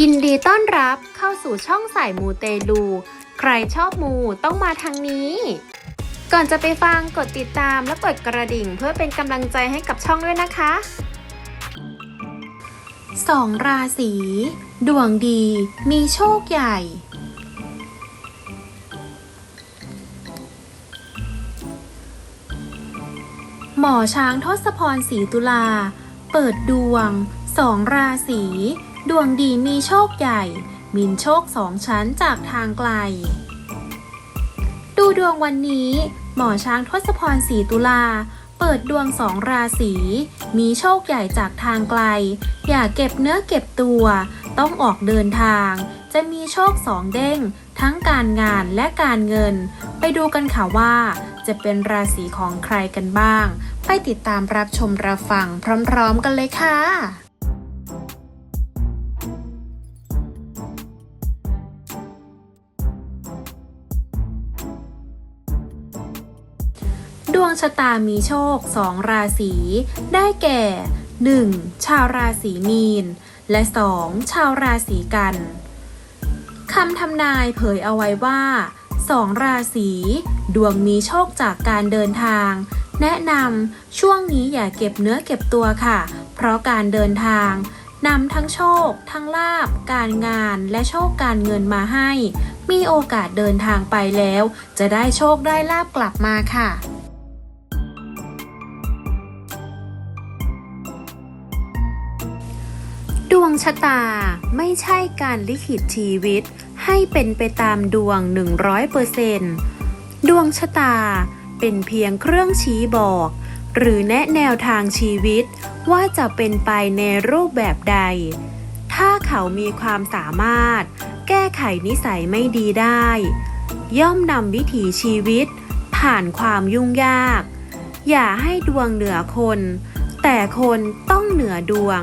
ยินดีต้อนรับเข้าสู่ช่องสายมูเตลู ใครชอบมูต้องมาทางนี้ ก่อนจะไปฟังกดติดตามและกดกระดิ่งเพื่อเป็นกำลังใจให้กับช่องด้วยนะคะสองราศี ดวงดี มีโชคใหญ่ หมอช้างทศพรศรีตุลา เปิดดวงสองราศีดวงดีมีโชคใหญ่ มินโชคสองชั้นจากทางไกล ดูดวงวันนี้ หมอช้างทศพรศรีตุลา เปิดดวงสองราศีมีโชคใหญ่จากทางไกล อย่าเก็บเนื้อเก็บตัว ต้องออกเดินทาง จะมีโชคสองเด้ง ทั้งการงานและการเงิน ไปดูกันค่ะว่า จะเป็นราศีของใครกันบ้าง ไปติดตามรับชมรับฟังพร้อมๆกันเลยค่ะดวงชะตามีโชคสองราศี ได้แก่ 1. ชาวราศีมีน และ 2. ชาวราศีกัน คำทำนายเผยเอาไว้ว่า สองราศีดวงมีโชคจากการเดินทาง แนะนำช่วงนี้อย่าเก็บเนื้อเก็บตัวค่ะ เพราะการเดินทางนำทั้งโชค ทั้งลาบ การงานและโชคการเงินมาให้ มีโอกาสเดินทางไปแล้ว จะได้โชคได้ลาบกลับมาค่ะ ดวงชะตาไม่ใช่การลิขิตชีวิต ให้เป็นไปตามดวง 100%ดวงชะตาเป็นเพียงเครื่องชี้บอก หรือแนะแนวทางชีวิตว่าจะเป็นไปในรูปแบบใด ถ้าเขามีความสามารถ แก้ไขนิสัยไม่ดีได้ ย่อมนำวิถีชีวิต ผ่านความยุ่งยาก อย่าให้ดวงเหนือคน แต่คนต้องเหนือดวง